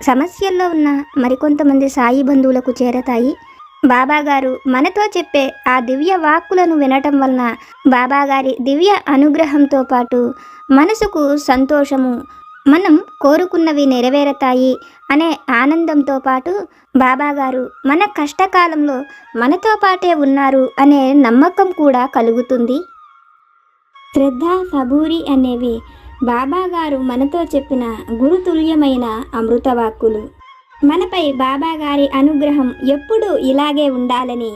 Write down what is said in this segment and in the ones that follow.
సమస్యల్లో ఉన్న మరికొంతమంది సాయి బంధువులకు చేరతాయి. బాబాగారు మనతో చెప్పే ఆ దివ్య వాక్కులను వినటం వలన బాబాగారి దివ్య అనుగ్రహంతో పాటు మనసుకు సంతోషము మనం కోరుకున్నవి నెరవేరతాయి అనే ఆనందంతో పాటు బాబాగారు మన కష్టకాలంలో మనతో పాటే ఉన్నారు అనే నమ్మకం కూడా కలుగుతుంది. శ్రద్ధ సబూరి అనేవి బాబా గారు మనతో చెప్పిన గురుతుల్యమైన అమృతవాక్కులు. మనపై బాబా గారి అనుగ్రహం ఎప్పుడూ ఇలాగే ఉండాలని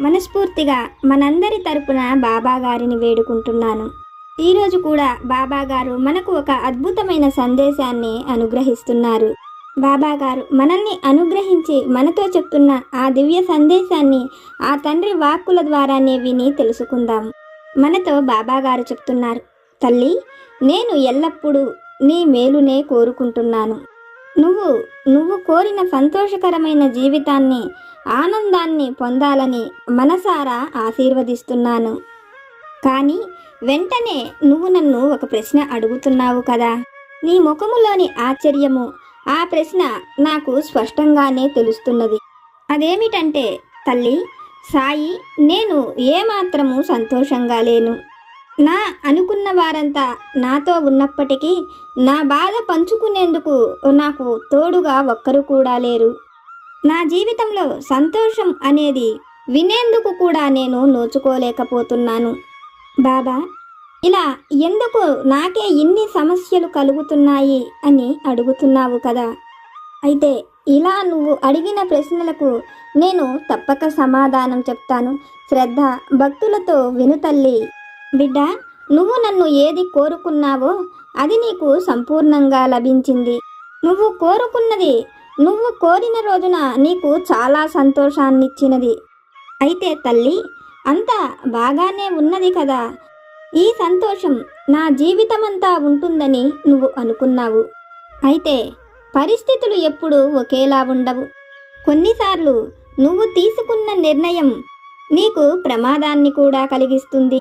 మనస్ఫూర్తిగా మనందరి తరపున బాబా గారిని వేడుకుంటున్నాను ఈరోజు కూడా బాబా గారు మనకు ఒక అద్భుతమైన సందేశాన్ని అనుగ్రహిస్తున్నారు. బాబా గారు మనల్ని అనుగ్రహించి మనతో చెప్తున్న ఆ దివ్య సందేశాన్ని ఆ తండ్రి వాక్కుల ద్వారానే విని తెలుసుకుందాం. మనతో బాబా గారు చెప్తున్నారు. తల్లి నేను ఎల్లప్పుడూ నీ మేలునే కోరుకుంటున్నాను. నువ్వు నువ్వు కోరిన సంతోషకరమైన జీవితాన్ని ఆనందాన్ని పొందాలని మనసారా ఆశీర్వదిస్తున్నాను. కానీ వెంటనే నువ్వు నన్ను ఒక ప్రశ్న అడుగుతున్నావు కదా? నీ ముఖములోని ఆశ్చర్యము ఆ ప్రశ్న నాకు స్పష్టంగానే తెలుస్తున్నది. అదేమిటంటే తల్లి సాయి నేను ఏమాత్రము సంతోషంగా లేను. నా అనుకున్న వారంతా నాతో ఉన్నప్పటికీ నా బాధ పంచుకునేందుకు నాకు తోడుగా ఒక్కరు కూడా లేరు. నా జీవితంలో సంతోషం అనేది వినేందుకు కూడా నేను నోచుకోలేకపోతున్నాను. బాబా ఇలా ఎందుకు నాకే ఇన్ని సమస్యలు కలుగుతున్నాయి అని అడుగుతున్నావు కదా? అయితే ఇలా నువ్వు అడిగిన ప్రశ్నలకు నేను తప్పక సమాధానం చెప్తాను. శ్రద్ధ భక్తులతో విను తల్లి. బిడ్డ నువ్వు నన్ను ఏది కోరుకున్నావో అది నీకు సంపూర్ణంగా లభించింది. నువ్వు కోరుకున్నది నువ్వు కోరిన రోజున నీకు చాలా సంతోషాన్నిచ్చినది. అయితే తల్లి అంతా బాగానే ఉన్నది కదా. ఈ సంతోషం నా జీవితమంతా ఉంటుందని నువ్వు అనుకున్నావు. అయితే పరిస్థితులు ఎప్పుడూ ఒకేలా ఉండవు. కొన్నిసార్లు నువ్వు తీసుకున్న నిర్ణయం నీకు ప్రమాదాన్ని కూడా కలిగిస్తుంది.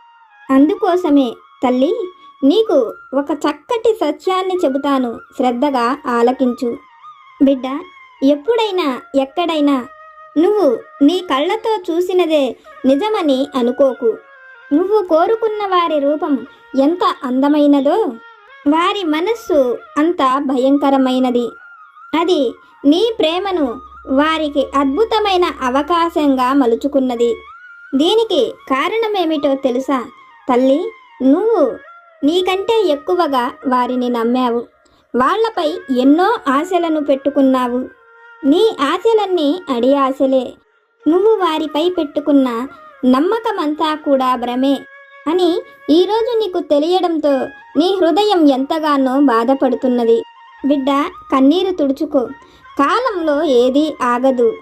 అందుకోసమే తల్లి నీకు ఒక చక్కటి సత్యాన్ని చెబుతాను. శ్రద్ధగా ఆలకించు. బిడ్డ ఎప్పుడైనా ఎక్కడైనా నువ్వు నీ కళ్ళతో చూసినదే నిజమని అనుకోకు. నువ్వు కోరుకున్న వారి రూపం ఎంత అందమైనదో వారి మనస్సు అంత భయంకరమైనది. అది నీ ప్రేమను వారికి అద్భుతమైన అవకాశంగా మలుచుకున్నది. దీనికి కారణమేమిటో తెలుసా? తల్లి నువ్వు నీకంటే ఎక్కువగా వారిని నమ్మావు. వాళ్ళపై ఎన్నో ఆశలను పెట్టుకున్నావు. నీ ఆశలన్నీ అడి ఆశలే. నువ్వు వారిపై పెట్టుకున్న నమ్మకమంతా కూడా భ్రమే అని ఈరోజు నీకు తెలియడంతో నీ హృదయం ఎంతగానో బాధపడుతున్నది. బిడ్డ కన్నీరు తుడుచుకో. కాలంలో ఏదీ ఆగదు.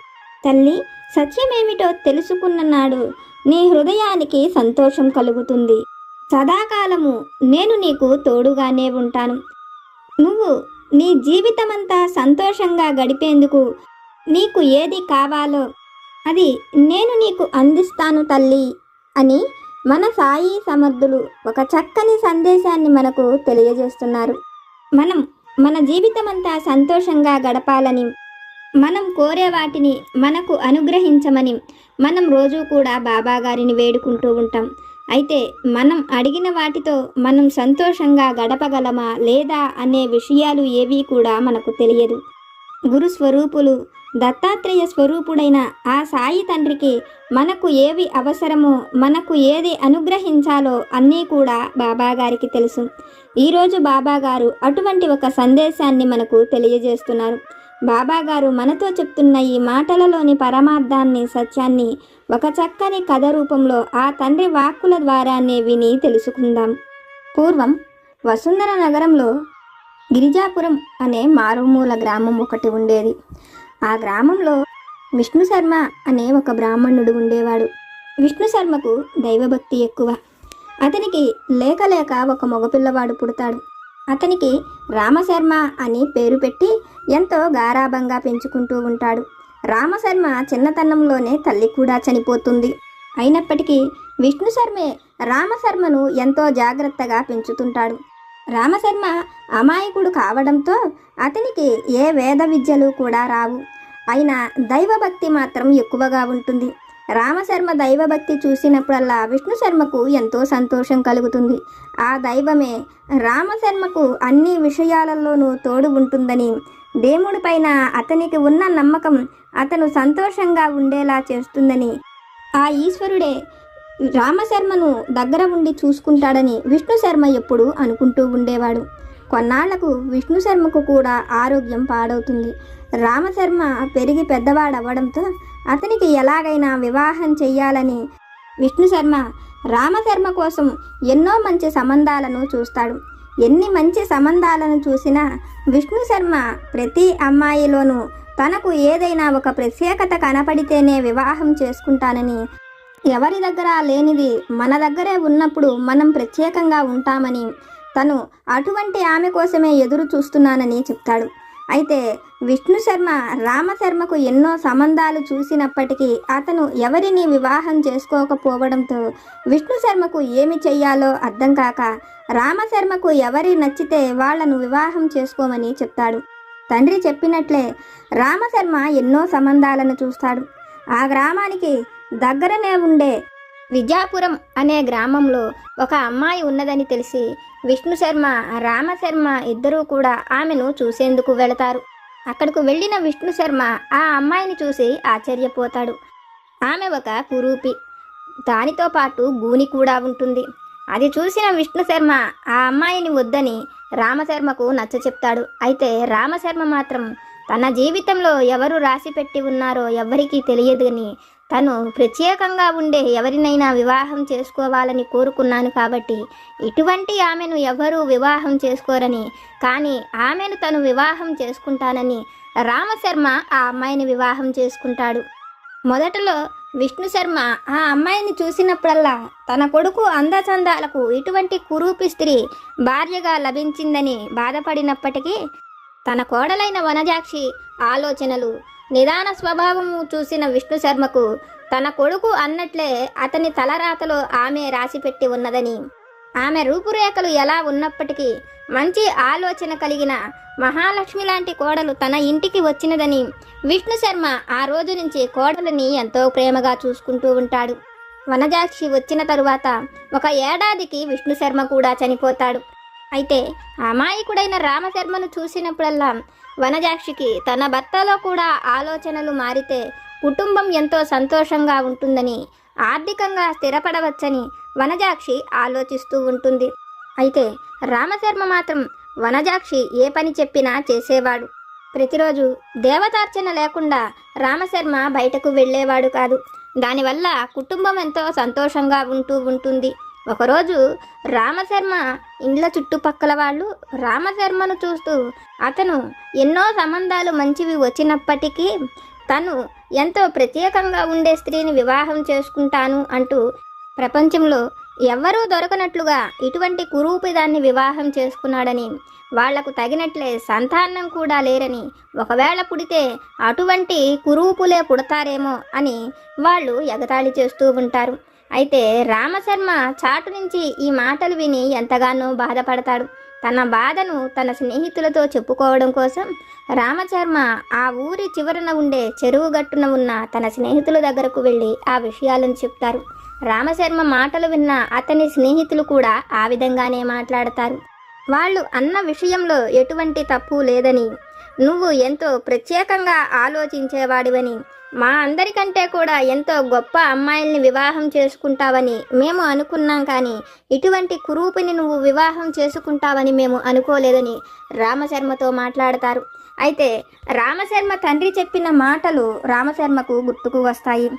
తల్లి సత్యమేమిటో తెలుసుకున్న నాడు నీ హృదయానికి సంతోషం కలుగుతుంది. సదాకాలము నేను నీకు తోడుగానే ఉంటాను. నువ్వు నీ జీవితమంతా సంతోషంగా గడిపేందుకు నీకు ఏది కావాలో అది నేను నీకు అందిస్తాను తల్లి అని మన సాయి సమర్థులు ఒక చక్కని సందేశాన్ని మనకు తెలియజేస్తున్నారు. మనం మన జీవితమంతా సంతోషంగా గడపాలని మనం కోరే వాటిని మనకు అనుగ్రహించమని మనం రోజు కూడా బాబా గారిని వేడుకుంటూ ఉంటాం. అయితే మనం అడిగిన వాటితో మనం సంతోషంగా గడపగలమా లేదా అనే విషయాలు ఏవీ కూడా మనకు తెలియదు. గురు స్వరూపులు దత్తాత్రేయ స్వరూపుడైన ఆ సాయి తండ్రికి మనకు ఏవి అవసరమో మనకు ఏది అనుగ్రహించాలో అన్నీ కూడా బాబాగారికి తెలుసు. ఈరోజు బాబాగారు అటువంటి ఒక సందేశాన్ని మనకు తెలియజేస్తున్నారు. బాబాగారు మనతో చెప్తున్న ఈ మాటలలోని పరమార్థాన్ని సత్యాన్ని ఒక చక్కని కథ రూపంలో ఆ తండ్రి వాక్కుల ద్వారానే విని తెలుసుకుందాం. పూర్వం వసుంధర నగరంలో గిరిజాపురం అనే మారుమూల గ్రామం ఒకటి ఉండేది. ఆ గ్రామంలో విష్ణు శర్మ అనే ఒక బ్రాహ్మణుడు ఉండేవాడు. విష్ణు శర్మకు దైవభక్తి ఎక్కువ. అతనికి లేక లేక ఒక మగపిల్లవాడు పుడతాడు. అతనికి రామశర్మ అని పేరు పెట్టి ఎంతో గారాభంగా పెంచుకుంటూ ఉంటాడు. రామశర్మ చిన్నతనంలోనే తల్లి కూడా చనిపోతుంది. అయినప్పటికీ విష్ణు శర్మే రామశర్మను ఎంతో జాగ్రత్తగా పెంచుతుంటాడు. రామశర్మ అమాయకుడు కావడంతో అతనికి ఏ వేద విద్యలు కూడా రావు. అయినా దైవభక్తి మాత్రం ఎక్కువగా ఉంటుంది. రామశర్మ దైవభక్తి చూసినప్పుడల్లా విష్ణు శర్మకు ఎంతో సంతోషం కలుగుతుంది. ఆ దైవమే రామశర్మకు అన్ని విషయాలలోనూ తోడు ఉంటుందని దేవుడిపైన అతనికి ఉన్న నమ్మకం అతను సంతోషంగా ఉండేలా చేస్తుందని. ఆ ఈశ్వరుడే రామశర్మను దగ్గర ఉండి చూసుకుంటాడని విష్ణు శర్మ ఎప్పుడూ అనుకుంటూ ఉండేవాడు. కొన్నాళ్ళకు విష్ణు శర్మకు కూడా ఆరోగ్యం పాడవుతుంది. రామశర్మ పెరిగి పెద్దవాడవ్వడంతో అతనికి ఎలాగైనా వివాహం చెయ్యాలని విష్ణు శర్మ రామశర్మ కోసం ఎన్నో మంచి సంబంధాలను చూస్తాడు. ఎన్ని మంచి సంబంధాలను చూసినా విష్ణు శర్మ ప్రతి అమ్మాయిలోనూ తనకు ఏదైనా ఒక ప్రత్యేకత కనపడితేనే వివాహం చేసుకుంటానని ఎవరి దగ్గర లేనిది మన దగ్గరే ఉన్నప్పుడు మనం ప్రత్యేకంగా ఉంటామని తను అటువంటి ఆమె కోసమే ఎదురు చూస్తున్నానని చెప్తాడు. అయితే విష్ణు శర్మ రామశర్మకు ఎన్నో సంబంధాలు చూసినప్పటికీ అతను ఎవరిని వివాహం చేసుకోకపోవడంతో విష్ణు శర్మకు ఏమి చెయ్యాలో అర్థం కాక రామశర్మకు ఎవరి నచ్చితే వాళ్ళను వివాహం చేసుకోమని చెప్తాడు. తండ్రి చెప్పినట్లే రామశర్మ ఎన్నో సంబంధాలను చూస్తాడు. ఆ గ్రామానికి దగ్గరనే ఉండే విజాపురం అనే గ్రామంలో ఒక అమ్మాయి ఉన్నదని తెలిసి విష్ణు శర్మ రామశర్మ ఇద్దరూ కూడా ఆమెను చూసేందుకు వెళతారు. అక్కడకు వెళ్ళిన విష్ణు శర్మ ఆ అమ్మాయిని చూసి ఆశ్చర్యపోతాడు. ఆమె ఒక కురూపి. దానితో పాటు గూని కూడా ఉంటుంది. అది చూసిన విష్ణు శర్మ ఆ అమ్మాయిని వద్దని రామశర్మకు నచ్చ చెప్తాడు. అయితే రామశర్మ మాత్రం తన జీవితంలో ఎవరు రాసి పెట్టి ఉన్నారో ఎవ్వరికీ తెలియదని తను ప్రత్యేకంగా ఉండే ఎవరినైనా వివాహం చేసుకోవాలని కోరుకున్నాను కాబట్టి ఇటువంటి ఆమెను ఎవరూ వివాహం చేసుకోరని కానీ ఆమెను తను వివాహం చేసుకుంటానని రామశర్మ ఆ అమ్మాయిని వివాహం చేసుకుంటాడు. మొదటలో విష్ణు శర్మ ఆ అమ్మాయిని చూసినప్పుడల్లా తన కొడుకు అందచందాలకు ఇటువంటి కురూపి స్త్రీ భార్యగా లభించిందని బాధపడినప్పటికీ తన కోడలైన వనజాక్షి ఆలోచనలు నిదాన స్వభావము చూసిన విష్ణు శర్మకు తన కొడుకు అన్నట్లే అతని తలరాతలో ఆమె రాసిపెట్టి ఉన్నదని. ఆమె రూపురేఖలు ఎలా ఉన్నప్పటికీ మంచి ఆలోచన కలిగిన మహాలక్ష్మి లాంటి కోడలు తన ఇంటికి వచ్చినదని విష్ణు శర్మ ఆ రోజు నుంచి కోడలిని ఎంతో ప్రేమగా చూసుకుంటూ ఉంటాడు. వనజాక్షి వచ్చిన తరువాత ఒక ఏడాదికి విష్ణు శర్మ కూడా చనిపోతాడు. అయితే అమాయకుడైన రామశర్మను చూసినప్పుడల్లా వనజాక్షికి తన భర్తలో కూడా ఆలోచనలు మారితే కుటుంబం ఎంతో సంతోషంగా ఉంటుందని ఆర్థికంగా స్థిరపడవచ్చని వనజాక్షి ఆలోచిస్తూ ఉంటుంది. అయితే రామశర్మ మాత్రం వనజాక్షి ఏ పని చెప్పినా చేసేవాడు. ప్రతిరోజు దేవతార్చన లేకుండా రామశర్మ బయటకు వెళ్ళేవాడు కాదు. దానివల్ల కుటుంబం ఎంతో సంతోషంగా ఉంటూ ఉంటుంది. ఒకరోజు రామశర్మ ఇండ్ల చుట్టుపక్కల వాళ్ళు రామశర్మను చూస్తూ అతను ఎన్నో సంబంధాలు మంచివి వచ్చినప్పటికీ తను ఎంతో ప్రత్యేకంగా ఉండే స్త్రీని వివాహం చేసుకుంటాను అంటూ ప్రపంచంలో ఎవ్వరూ దొరకనట్లుగా ఇటువంటి కురూపిదాన్ని వివాహం చేసుకున్నాడని వాళ్ళకు తగినట్లే సంతానం కూడా లేరని ఒకవేళ పుడితే అటువంటి కురూపులే పుడతారేమో అని వాళ్ళు ఎగతాళి చేస్తూ ఉంటారు. అయితే రామశర్మ చాటు నుంచి ఈ మాటలు విని ఎంతగానో బాధపడతాడు. తన బాధను తన స్నేహితులతో చెప్పుకోవడం కోసం రామశర్మ ఆ ఊరి చివరన ఉండే చెరువు గట్టున ఉన్న తన స్నేహితుల దగ్గరకు వెళ్ళి ఆ విషయాలను చెప్తారు. రామశర్మ మాటలు విన్న అతని స్నేహితులు కూడా ఆ విధంగానే మాట్లాడతారు. వాళ్ళు అన్న విషయంలో ఎటువంటి తప్పు లేదని నువ్వు ఎంతో ప్రత్యేకంగా ఆలోచించేవాడివని మా అందరికంటే కూడా ఎంతో గొప్ప అమ్మాయిల్ని వివాహం చేసుకుంటావని మేము అనుకున్నాం కానీ ఇటువంటి కురూపిని నువ్వు వివాహం చేసుకుంటావని మేము అనుకోలేదని రామశర్మతో మాట్లాడతారు. అయితే రామశర్మ తండ్రి చెప్పిన మాటలు రామశర్మకు గుర్తుకు వస్తాయి.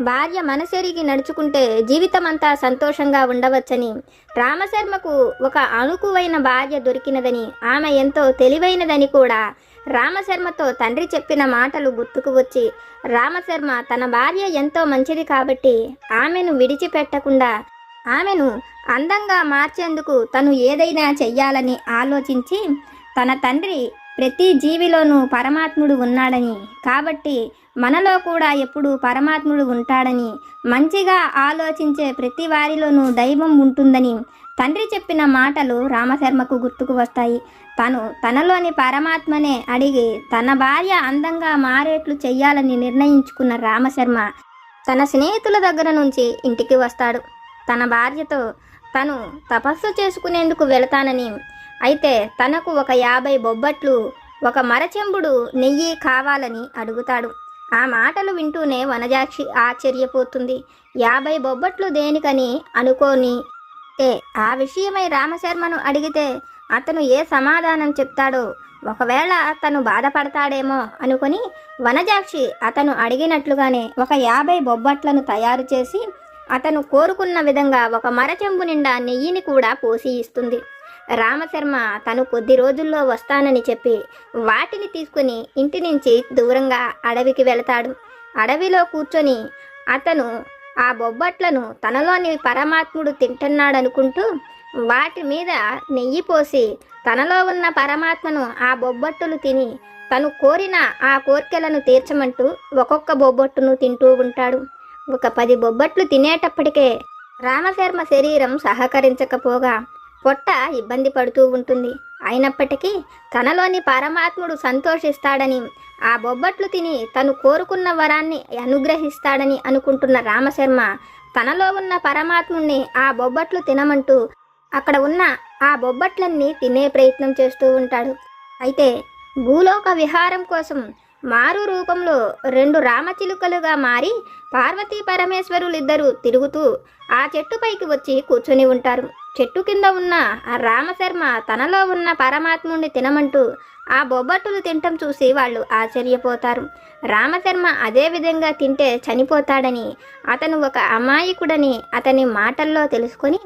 భార్య మనసెరిగి నడుచుకుంటే జీవితమంతా సంతోషంగా ఉండవచ్చని రామశర్మకు ఒక అనుకువైన భార్య దొరికినదని ఆమె ఎంతో తెలివైనదని కూడా రామశర్మతో తండ్రి చెప్పిన మాటలు గుర్తుకు వచ్చి రామశర్మ తన భార్య ఎంతో మంచిది కాబట్టి ఆమెను విడిచిపెట్టకుండా ఆమెను అందంగా మార్చేందుకు తను ఏదైనా చెయ్యాలని ఆలోచించి తన తండ్రి ప్రతి జీవిలోనూ పరమాత్ముడు ఉన్నాడని కాబట్టి మనలో కూడా ఎప్పుడు పరమాత్ముడు ఉంటాడని మంచిగా ఆలోచించే ప్రతి వారిలోనూ దైవం ఉంటుందని తండ్రి చెప్పిన మాటలు రామశర్మకు గుర్తుకు వస్తాయి. తను తనలోని పరమాత్మనే అడిగి తన భార్య అందంగా మారేట్లు చెయ్యాలని నిర్ణయించుకున్న రామశర్మ తన స్నేహితుల దగ్గర నుంచి ఇంటికి వస్తాడు. తన భార్యతో తను తపస్సు చేసుకునేందుకు వెళతానని అయితే తనకు ఒక యాభై బొబ్బట్లు ఒక మరచెంబుడు నెయ్యి కావాలని అడుగుతాడు. ఆ మాటలు వింటూనే వనజాక్షి ఆశ్చర్యపోతుంది. యాభై బొబ్బట్లు దేనికని అనుకోని ఏ ఆ విషయమై రామశర్మను అడిగితే అతను ఏ సమాధానం చెప్తాడో ఒకవేళ తను బాధపడతాడేమో అనుకొని వనజాక్షి అతను అడిగినట్లుగానే ఒక యాభై బొబ్బట్లను తయారు చేసి అతను కోరుకున్న విధంగా ఒక మరచెంబు నిండా నెయ్యిని కూడా పోసి ఇస్తుంది. రామశర్మ తను కొద్ది రోజుల్లో వస్తానని చెప్పి వాటిని తీసుకుని ఇంటి నుంచి దూరంగా అడవికి వెళతాడు. అడవిలో కూర్చొని అతను ఆ బొబ్బట్లను తనలోని పరమాత్ముడు తింటున్నాడనుకుంటూ వాటి మీద నెయ్యి పోసి తనలో ఉన్న పరమాత్మను ఆ బొబ్బట్టులు తిని తను కోరిన ఆ కోరికలను తీర్చమంటూ ఒక్కొక్క బొబ్బట్టును తింటూ ఉంటాడు. ఒక పది బొబ్బట్లు తినేటప్పటికే రామశర్మ శరీరం సహకరించకపోగా పొట్ట ఇబ్బంది పడుతూ ఉంటుంది. అయినప్పటికీ తనలోని పరమాత్ముడు సంతోషిస్తాడని ఆ బొబ్బట్లు తిని తను కోరుకున్న వరాన్ని అనుగ్రహిస్తాడని అనుకుంటున్న రామశర్మ తనలో ఉన్న పరమాత్ముణ్ణి ఆ బొబ్బట్లు తినమంటూ అక్కడ ఉన్న ఆ బొబ్బట్లన్నీ తినే ప్రయత్నం చేస్తూ ఉంటాడు. అయితే భూలోక విహారం కోసం మారు రూపంలో రెండు రామచిలుకలుగా మారి పార్వతీ పరమేశ్వరులిద్దరూ తిరుగుతూ ఆ చెట్టుపైకి వచ్చి కూర్చొని ఉంటారు. చెట్టు కింద ఉన్న ఆ రామశర్మ తనలో ఉన్న పరమాత్ముడిని తినమంటూ ఆ బొబ్బట్టులు తినటం చూసి వాళ్ళు ఆశ్చర్యపోతారు. రామశర్మ అదే విధంగా తింటే చనిపోతాడని అతను ఒక అమాయకుడని అతని మాటల్లో తెలుసుకొని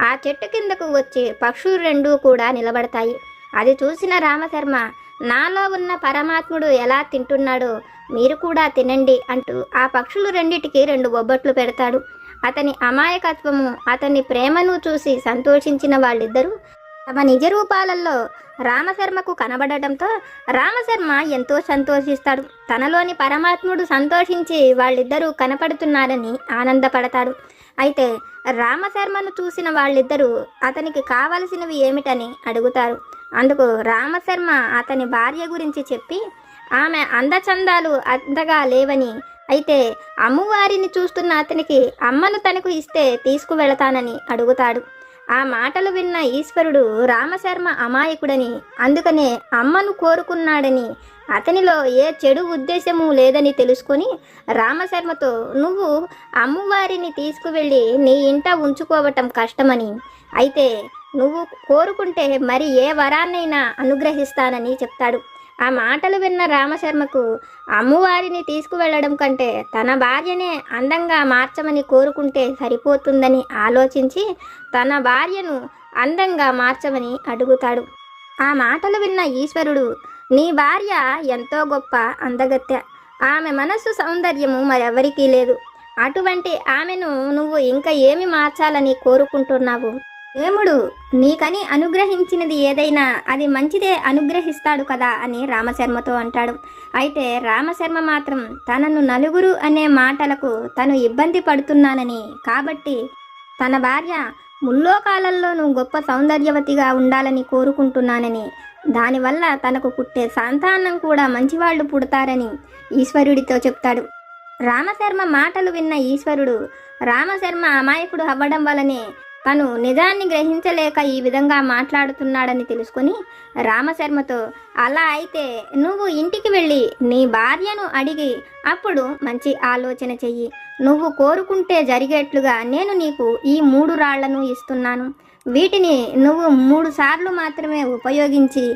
ఆ చెట్టు కిందకు వచ్చి పక్షులు రెండూ కూడా నిలబడతాయి. అది చూసిన రామశర్మ నాలో ఉన్న పరమాత్ముడు ఎలా తింటున్నాడో మీరు కూడా తినండి అంటూ ఆ పక్షులు రెండిటికి రెండు బొబ్బట్లు పెడతాడు. అతని అమాయకత్వము అతని ప్రేమను చూసి సంతోషించిన వాళ్ళిద్దరూ తమ నిజ రూపాలలో రామశర్మకు కనబడటంతో రామశర్మ ఎంతో సంతోషిస్తాడు. తనలోని పరమాత్ముడు సంతోషించి వాళ్ళిద్దరూ కనపడుతున్నారని ఆనందపడతాడు. అయితే రామశర్మను చూసిన వాళ్ళిద్దరూ అతనికి కావలసినవి ఏమిటని అడుగుతారు. అందుకు రామశర్మ అతని భార్య గురించి చెప్పి ఆమె అందచందాలు అంతగా లేవని అయితే అమ్మవారిని చూస్తున్న అతనికి అమ్మను తనకు ఇస్తే తీసుకువెళతానని అడుగుతాడు. ఆ మాటలు విన్న ఈశ్వరుడు రామశర్మ అమాయకుడని అందుకనే అమ్మను కోరుకున్నాడని అతనిలో ఏ చెడు ఉద్దేశము లేదని తెలుసుకొని రామశర్మతో నువ్వు అమ్మవారిని తీసుకువెళ్ళి నీ ఇంట ఉంచుకోవటం కష్టమని అయితే నువ్వు కోరుకుంటే మరి ఏ వరాన్నైనా అనుగ్రహిస్తానని చెప్తాడు. ఆ మాటలు విన్న రామశర్మకు అమ్మవారిని తీసుకువెళ్ళడం కంటే తన భార్యనే అందంగా మార్చమని కోరుకుంటే సరిపోతుందని ఆలోచించి తన భార్యను అందంగా మార్చమని అడుగుతాడు. ఆ మాటలు విన్న ఈశ్వరుడు నీ భార్య ఎంతో గొప్ప అందగత్య ఆమె మనస్సు సౌందర్యము మరెవరికీ లేదు. అటువంటి ఆమెను నువ్వు ఇంకా ఏమి మార్చాలని కోరుకుంటున్నావు? దేవుడు నీకని అనుగ్రహించినది ఏదైనా అది మంచిదే అనుగ్రహిస్తాడు కదా అని రామశర్మతో అంటాడు. అయితే రామశర్మ మాత్రం తనను నలుగురు అనే మాటలకు తను ఇబ్బంది పడుతున్నానని. కాబట్టి తన భార్య ముల్లోకాలల్లోనూ గొప్ప సౌందర్యవతిగా ఉండాలని కోరుకుంటున్నానని. దానివల్ల తనకు పుట్టే సంతానం కూడా మంచివాళ్ళు పుడతారని ఈశ్వరుడితో చెప్తాడు. రామశర్మ మాటలు విన్న ఈశ్వరుడు రామశర్మ అమాయకుడు అవ్వడం వలనే తను నిజాన్ని గ్రహించలేక ఈ విధంగా మాట్లాడుతున్నాడని తెలుసుకొని రామశర్మతో అలా అయితే నువ్వు ఇంటికి వెళ్ళి నీ భార్యను అడిగి అప్పుడు మంచి ఆలోచన చెయ్యి. నువ్వు కోరుకుంటే జరిగేట్లుగా నేను నీకు ఈ మూడు రాళ్ళను ఇస్తున్నాను. వీటిని నువ్వు మూడు సార్లు మాత్రమే ఉపయోగించి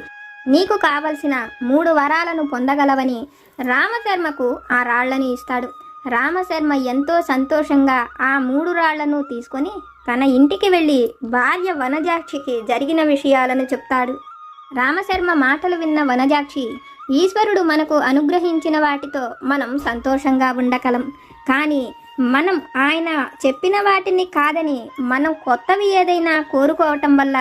నీకు కావలసిన మూడు వరాలను పొందగలవని రామశర్మకు ఆ రాళ్ళను ఇస్తాడు. రామశర్మ ఎంతో సంతోషంగా ఆ మూడు రాళ్ళను తీసుకొని తన ఇంటికి వెళ్ళి భార్య వనజాక్షికి జరిగిన విషయాలను చెప్తాడు. రామశర్మ మాటలు విన్న వనజాక్షి ఈశ్వరుడు మనకు అనుగ్రహించిన వాటితో మనం సంతోషంగా ఉండగలం. కానీ మనం ఆయన చెప్పిన వాటిని కాదని మనం కొత్తవి ఏదైనా కోరుకోవటం వల్ల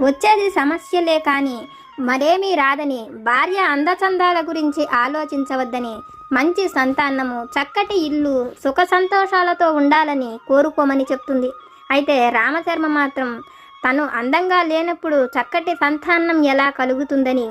వచ్చేది సమస్యలే కానీ మరేమీ రాదని భార్య అందచందాల గురించి ఆలోచించవద్దని మంచి సంతానము చక్కటి ఇల్లు సుఖ సంతోషాలతో ఉండాలని కోరుకోమని చెప్తుంది. అయితే రామశర్మ మాత్రం తను అందంగా లేనప్పుడు చక్కటి సంతానం ఎలా కలుగుతుందని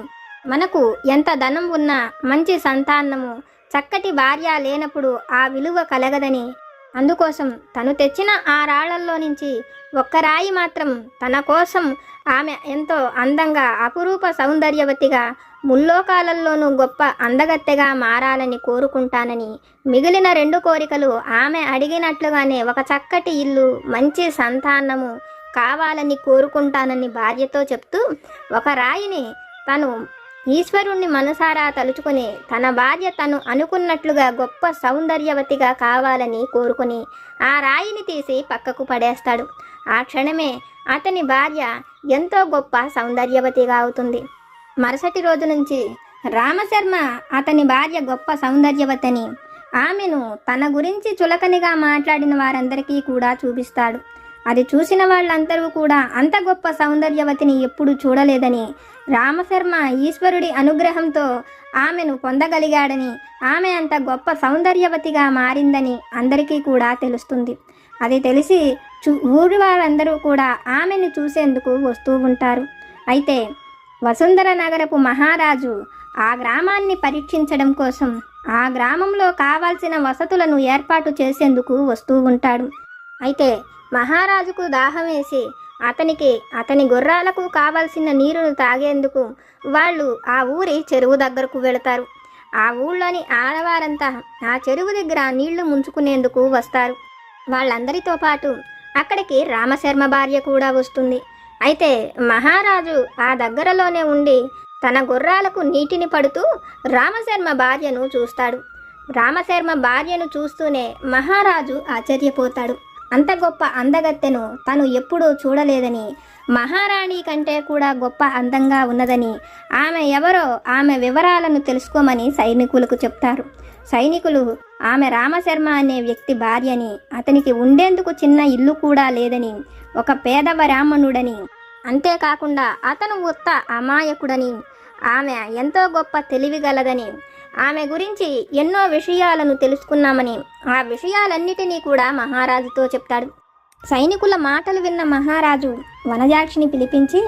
మనకు ఎంత ధనం ఉన్నా మంచి సంతానము చక్కటి భార్య లేనప్పుడు ఆ విలువ కలగదని అందుకోసం తను తెచ్చిన ఆ రాళ్ళల్లో నుంచి ఒక్క రాయి మాత్రం తన కోసం ఆమె ఎంతో అందంగా అపురూప సౌందర్యవతిగా ముల్లోకాలల్లోనూ గొప్ప అందగత్తెగా మారాలని కోరుకుంటానని మిగిలిన రెండు కోరికలు ఆమె అడిగినట్లుగానే ఒక చక్కటి ఇల్లు మంచి సంతానము కావాలని కోరుకుంటానని భార్యతో చెప్తూ ఒక రాయిని తను ఈశ్వరుణ్ణి మనసారా తలుచుకుని తన భార్య తను అనుకున్నట్లుగా గొప్ప సౌందర్యవతిగా కావాలని కోరుకుని ఆ రాయిని తీసి పక్కకు పడేస్తాడు. ఆ క్షణమే అతని భార్య ఎంతో గొప్ప సౌందర్యవతిగా అవుతుంది. మరుసటి రోజు నుంచి రామశర్మ అతని భార్య గొప్ప సౌందర్యవతిని ఆమెను తన గురించి చులకనిగా మాట్లాడిన వారందరికీ కూడా చూపిస్తాడు. అది చూసిన వాళ్ళందరూ కూడా అంత గొప్ప సౌందర్యవతిని ఎప్పుడు చూడలేదని రామశర్మ ఈశ్వరుడి అనుగ్రహంతో ఆమెను పొందగలిగాడని ఆమె అంత గొప్ప సౌందర్యవతిగా మారిందని అందరికీ కూడా తెలుస్తుంది. అది తెలిసి చూ ఊరి వారందరూ కూడా ఆమెను చూసేందుకు వస్తూ ఉంటారు. అయితే వసుంధర నగరపు మహారాజు ఆ గ్రామాన్ని పరీక్షించడం కోసం ఆ గ్రామంలో కావాల్సిన వసతులను ఏర్పాటు చేసేందుకు వస్తూ ఉంటాడు. అయితే మహారాజుకు దాహం వేసి అతనికి అతని గుర్రాలకు కావలసిన నీరును తాగేందుకు వాళ్ళు ఆ ఊరి చెరువు దగ్గరకు వెళతారు. ఆ ఊళ్ళోని ఆడవారంతా ఆ చెరువు దగ్గర నీళ్ళు ముంచుకునేందుకు వస్తారు. వాళ్ళందరితో పాటు అక్కడికి రామశర్మ భార్య కూడా వస్తుంది. అయితే మహారాజు ఆ దగ్గరలోనే ఉండి తన గుర్రాలకు నీటిని పడుతూ రామశర్మ భార్యను చూస్తాడు. రామశర్మ భార్యను చూస్తూనే మహారాజు ఆశ్చర్యపోతాడు. అంత గొప్ప అందగత్తెను తను ఎప్పుడూ చూడలేదని. మహారాణి కంటే కూడా గొప్ప అందంగా ఉన్నదని ఆమె ఎవరో ఆమె వివరాలను తెలుసుకోమని సైనికులకు చెప్తారు. సైనికులు ఆమె రామశర్మ అనే వ్యక్తి భార్యని అతనికి ఉండేందుకు చిన్న ఇల్లు కూడా లేదని ఒక పేద బ్రాహ్మణుడని అంతేకాకుండా అతను ఉత్త అమాయకుడని. ఆమె ఎంతో గొప్ప తెలివిగలదని ఆమె గురించి ఎన్నో విషయాలను తెలుసుకున్నామని ఆ విషయాలన్నిటినీ కూడా మహారాజుతో చెప్తాడు. సైనికుల మాటలు విన్న మహారాజు వనజాక్షిని పిలిపించి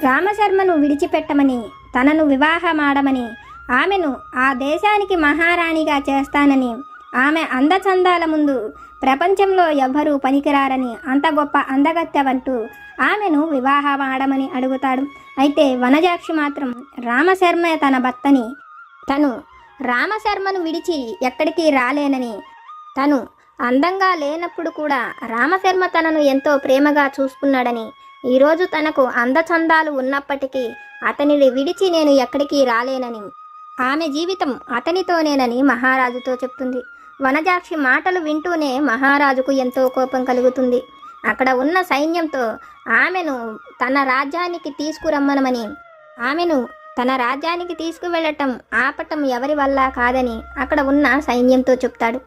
రామశర్మను విడిచిపెట్టమని తనను వివాహమాడమని ఆమెను ఆ దేశానికి మహారాణిగా చేస్తానని ఆమె అందచందాల ముందు ప్రపంచంలో ఎవ్వరూ పనికిరారని అంత గొప్ప అందగత్తెవంటూ ఆమెను వివాహమాడమని అడుగుతాడు. అయితే వనజాక్షి మాత్రం రామశర్మ తన భర్తని తను రామశర్మను విడిచి ఎక్కడికి రాలేనని. తను అందంగా లేనప్పుడు కూడా రామశర్మ తనను ఎంతో ప్రేమగా చూసుకున్నాడని. ఈరోజు తనకు అందచందాలు ఉన్నప్పటికీ అతనిని విడిచి నేను ఎక్కడికి రాలేనని. ఆమె జీవితం అతనితోనేనని మహారాజుతో చెప్తుంది. వనజాక్షి మాటలు వింటూనే మహారాజుకు ఎంతో కోపం కలుగుతుంది. అక్కడ ఉన్న సైన్యంతో ఆమెను తన రాజ్యానికి తీసుకురమ్మనమని ఆమెను తన రాజ్యానికి తీసుకువెళ్ళటం ఆపటం ఎవరి వల్ల కాదని అక్కడ ఉన్న సైన్యంతో చెప్తాడు.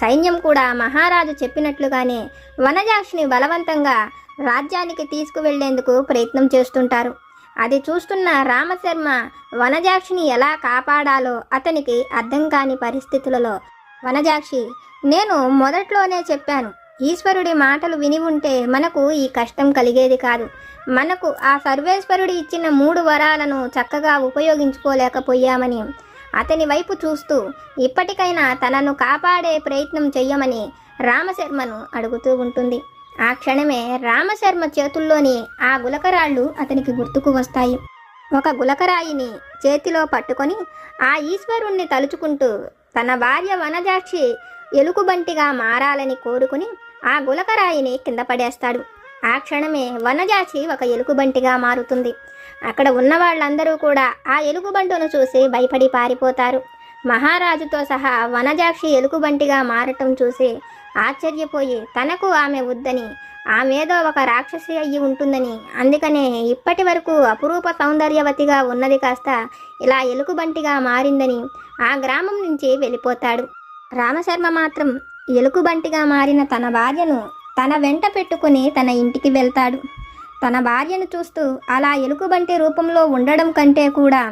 సైన్యం కూడా మహారాజు చెప్పినట్లుగానే వనజాక్షిని బలవంతంగా రాజ్యానికి తీసుకువెళ్ళేందుకు ప్రయత్నం చేస్తుంటారు. అది చూస్తున్న రామశర్మ వనజాక్షిని ఎలా కాపాడాలో అతనికి అర్థం కాని పరిస్థితులలో వనజాక్షి నేను మొదట్లోనే చెప్పాను ఈశ్వరుడి మాటలు విని ఉంటే మనకు ఈ కష్టం కలిగేది కాదు. మనకు ఆ సర్వేశ్వరుడు ఇచ్చిన మూడు వరాలను చక్కగా ఉపయోగించుకోలేకపోయామని అతని వైపు చూస్తూ ఇప్పటికైనా తనను కాపాడే ప్రయత్నం చెయ్యమని రామశర్మను అడుగుతూ ఉంటుంది. ఆ క్షణమే రామశర్మ చేతుల్లోని ఆ గులకరాళ్ళు అతనికి గుర్తుకు వస్తాయి. ఒక గులకరాయిని చేతిలో పట్టుకొని ఆ ఈశ్వరుణ్ణి తలుచుకుంటూ తన భార్య వనజాక్షి ఎలుకబంటిగా మారాలని కోరుకుని ఆ గులకరాయిని కింద పడేస్తాడు. ఆ క్షణమే వనజాక్షి ఒక ఎలుగుబంటిగా మారుతుంది. అక్కడ ఉన్న వాళ్ళందరూ కూడా ఆ ఎలుగుబంటును చూసి భయపడి పారిపోతారు. మహారాజుతో సహా వనజాక్షి ఎలుగుబంటిగా మారటం చూసి ఆశ్చర్యపోయి తనకు ఆమె వద్దని ఆమెదో ఒక రాక్షసి అయ్యి ఉంటుందని అందుకనే ఇప్పటి వరకు అపురూప సౌందర్యవతిగా ఉన్నది కాస్త ఇలా ఎలుగుబంటిగా మారిందని ఆ గ్రామం నుంచి వెళ్ళిపోతాడు. రామశర్మ మాత్రం ఎలుకబంటిగా మారిన తన భార్యను తన వెంట పెట్టుకుని తన ఇంటికి వెళ్తాడు. తన భార్యను చూస్తూ అలా ఎలుకబంటి రూపంలో ఉండడం కంటే కూడా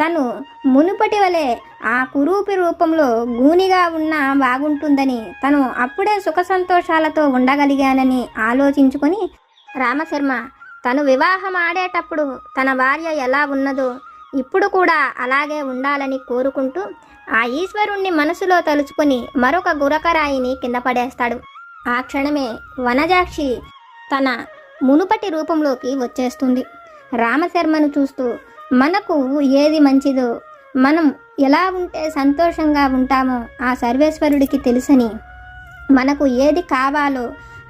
తను మునుపటి వలె ఆ కురూపి రూపంలో గూనిగా ఉన్నా బాగుంటుందని తను అప్పుడే సుఖ సంతోషాలతో ఉండగలిగానని ఆలోచించుకొని రామశర్మ తను వివాహం ఆడేటప్పుడు తన భార్య ఎలా ఉన్నదో ఇప్పుడు కూడా అలాగే ఉండాలని కోరుకుంటూ ఆ ఈశ్వరుణ్ణి మనసులో తలుచుకొని మరొక గురకరాయిని కింద పడేస్తాడు. ఆ క్షణమే వనజాక్షి తన మునుపటి రూపంలోకి వచ్చేస్తుంది. రామశర్మను చూస్తూ మనకు ఏది మంచిదో మనం ఎలా ఉంటే సంతోషంగా ఉంటామో ఆ సర్వేశ్వరుడికి తెలుసని మనకు ఏది కావాలో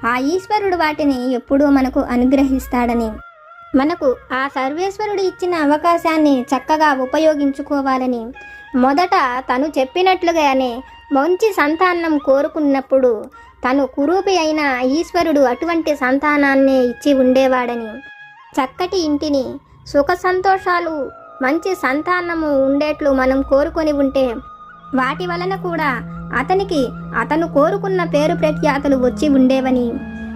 ఆ ఈశ్వరుడు వాటిని ఎప్పుడూ మనకు అనుగ్రహిస్తాడని మనకు ఆ సర్వేశ్వరుడు ఇచ్చిన అవకాశాన్ని చక్కగా ఉపయోగించుకోవాలని మొదట తను చెప్పినట్లుగానే మంచి సంతానం కోరుకున్నప్పుడు తను కురూపి అయిన ఈశ్వరుడు అటువంటి సంతానాన్ని ఇచ్చి ఉండేవాడని. చక్కటి ఇంటిని సుఖ సంతోషాలు మంచి సంతానము ఉండేట్లు మనం కోరుకొని ఉంటే వాటి వలన కూడా అతనికి అతను కోరుకున్న పేరు ప్రఖ్యాతులు వచ్చి ఉండేవని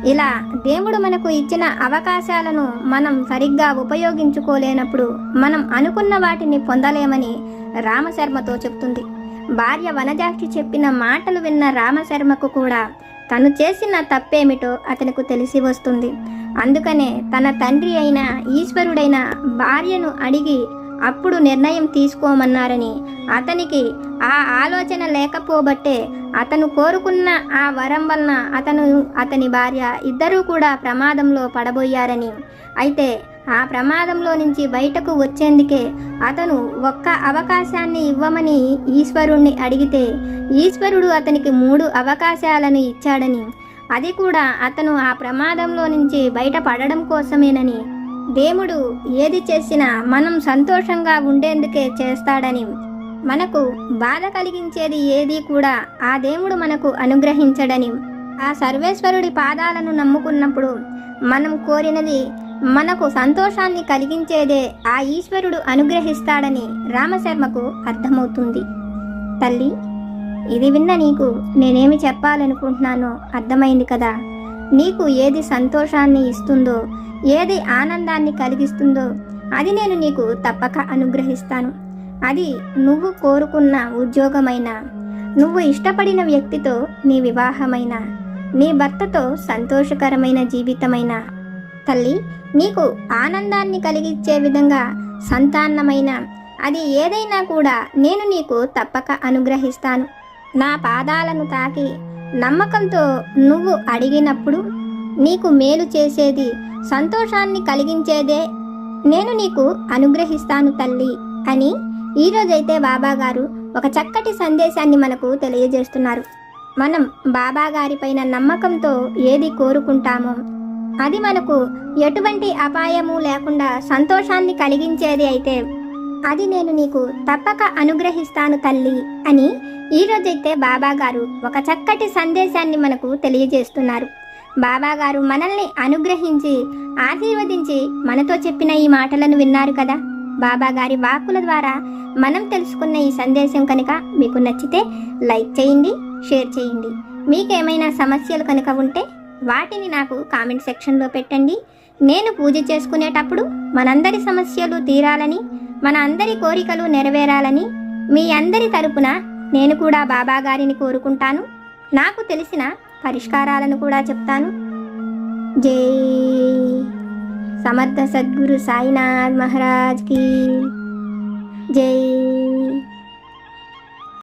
ఇలా దేవుడు మనకు ఇచ్చిన అవకాశాలను మనం సరిగ్గా ఉపయోగించుకోలేనప్పుడు మనం అనుకున్న వాటిని పొందలేమని రామశర్మతో చెప్తుంది. భార్య వనజాక్షి చెప్పిన మాటలు విన్న రామశర్మకు కూడా తను చేసిన తప్పేమిటో అతనికి తెలిసి వస్తుంది. అందుకనే తన తండ్రి అయిన ఈశ్వరుడైన భార్యను అడిగి అప్పుడు నిర్ణయం తీసుకోమన్నారని. అతనికి ఆ ఆలోచన లేకపోబట్టే అతను కోరుకున్న ఆ వరం వలన అతను అతని భార్య ఇద్దరూ కూడా ప్రమాదంలో పడబోయారని. అయితే ఆ ప్రమాదంలో నుంచి బయటకు వచ్చేందుకే అతను ఒక్క అవకాశాన్ని ఇవ్వమని ఈశ్వరుణ్ణి అడిగితే ఈశ్వరుడు అతనికి మూడు అవకాశాలను ఇచ్చాడని. అది కూడా అతను ఆ ప్రమాదంలో నుంచి బయటపడడం కోసమేనని. దేవుడు ఏది చేసినా మనం సంతోషంగా ఉండేందుకే చేస్తాడని. మనకు బాధ కలిగించేది ఏది కూడా ఆ దేవుడు మనకు అనుగ్రహించడని. ఆ సర్వేశ్వరుడి పాదాలను నమ్ముకున్నప్పుడు మనం కోరినది మనకు సంతోషాన్ని కలిగించేదే ఆ ఈశ్వరుడు అనుగ్రహిస్తాడని రామశర్మకు అర్థమవుతుంది. తల్లి ఇది విన్న నీకు నేనేమి చెప్పాలనుకుంటున్నానో అర్థమైంది కదా. నీకు ఏది సంతోషాన్ని ఇస్తుందో ఏది ఆనందాన్ని కలిగిస్తుందో అది నేను నీకు తప్పక అనుగ్రహిస్తాను. అది నువ్వు కోరుకున్న ఉద్యోగమైన నువ్వు ఇష్టపడిన వ్యక్తితో నీ వివాహమైన నీ భర్తతో సంతోషకరమైన జీవితమైన. తల్లి నీకు ఆనందాన్ని కలిగించే విధంగా సంతానమైన అది ఏదైనా కూడా నేను నీకు తప్పక అనుగ్రహిస్తాను. నా పాదాలను తాకి నమ్మకంతో నువ్వు అడిగినప్పుడు నీకు మేలు చేసేది సంతోషాన్ని కలిగించేదే నేను నీకు అనుగ్రహిస్తాను తల్లి అని ఈరోజైతే బాబాగారు ఒక చక్కటి సందేశాన్ని మనకు తెలియజేస్తున్నారు. మనం బాబాగారిపైన నమ్మకంతో ఏది కోరుకుంటామో అది మనకు ఎటువంటి అపాయము లేకుండా సంతోషాన్ని కలిగించేది అయితే అది నేను నీకు తప్పక అనుగ్రహిస్తాను తల్లి అని ఈరోజైతే బాబాగారు ఒక చక్కటి సందేశాన్ని మనకు తెలియజేస్తున్నారు. బాబా గారు మనల్ని అనుగ్రహించి ఆశీర్వదించి మనతో చెప్పిన ఈ మాటలను విన్నారు కదా. బాబా గారి వాక్కుల ద్వారా మనం తెలుసుకున్న ఈ సందేశం కనుక మీకు నచ్చితే లైక్ చేయండి షేర్ చేయండి. మీకేమైనా సమస్యలు కనుక ఉంటే వాటిని నాకు కామెంట్ సెక్షన్లో పెట్టండి. నేను పూజ చేసుకునేటప్పుడు మనందరి సమస్యలు తీరాలని మన అందరి కోరికలు నెరవేరాలని మీ అందరి తరపున నేను కూడా బాబా గారిని కోరుకుంటాను. నాకు తెలిసిన పరిష్కారాలను కూడా చెప్తాను. జై సమర్థ సద్గురు సాయినాథ్ మహారాజ్కి జై